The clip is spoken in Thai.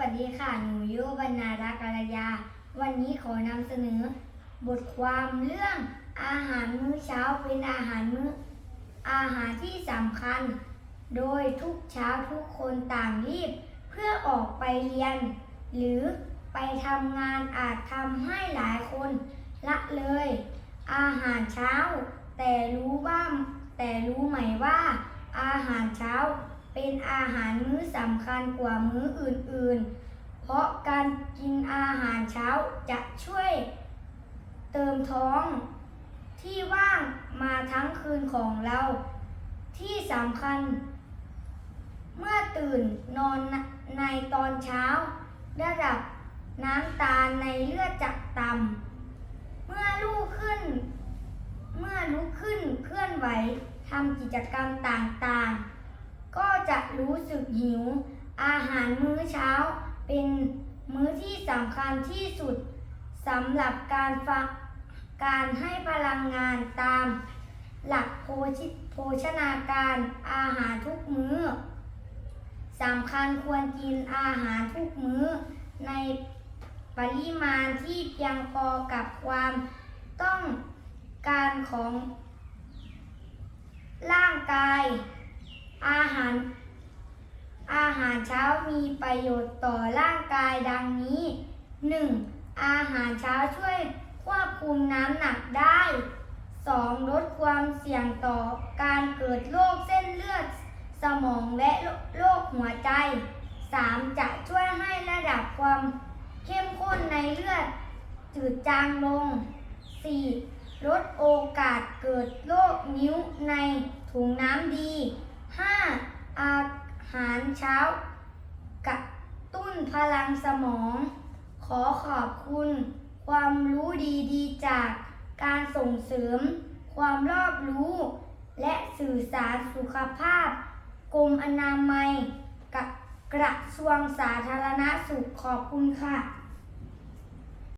วัสดีค่ะ หนูยุวรรณารักษ์กรยา วันนี้ขอนำเสนอ บทความเรื่องอาหารมื้อเช้าเป็นอาหารมื้ออาหารที่สำคัญ โดยทุกเช้าทุกคนต่างรีบ เพื่อออกไปเรียน หรือไปทำงานอาจทำให้หลายคนละเลย อาหารเช้า แต่รู้ว่าแต่รู้ไหมว่า อาหารเช้า เป็นอาหารมื้อสำคัญกว่ามื้ออื่นๆ เพราะการกินอาหารเช้าจะช่วยเติมท้องที่ว่างมาทั้งคืนของเรา ที่สำคัญ เมื่อตื่นนอนในตอนเช้า ระดับน้ำตาลในเลือดจะต่ำเมื่อลุกขึ้น เมื่อลุกขึ้นเคลื่อนไหวทำกิจกรรมต่างๆ ก็จะรู้สึกหิว อาหารมื้อเช้าเป็นมื้อที่สำคัญที่สุดสำหรับการฟังการให้พลังงานตาม หลักโภชโภชนาการอาหารทุกมื้อสำคัญควรกินอาหารทุกมื้อในปริมาณที่เพียงพอกับความต้องการของร่างกาย อาหาร อาหารเช้ามีประโยชน์ต่อร่างกายดังนี้ 1. อาหารเช้าช่วยควบคุมน้ำหนักได้ 2. ลดความเสี่ยงต่อการเกิดโรคเส้นเลือด สมองและโรคหัวใจ 3. จะช่วยให้ระดับความเข้มข้นในเลือดจืดจางลง 4. ลดโอกาสเกิดโรคนิ้วในถุงน้ำดี 5. อาหารเช้ากระตุ้นพลังสมอง ขอขอบคุณ ความรู้ดีๆ จากการส่งเสริม ความรอบรู้ และสื่อสารสุขภาพ กรมอนามัยกระกระทรวงสาธารณสุขขอบคุณค่ะ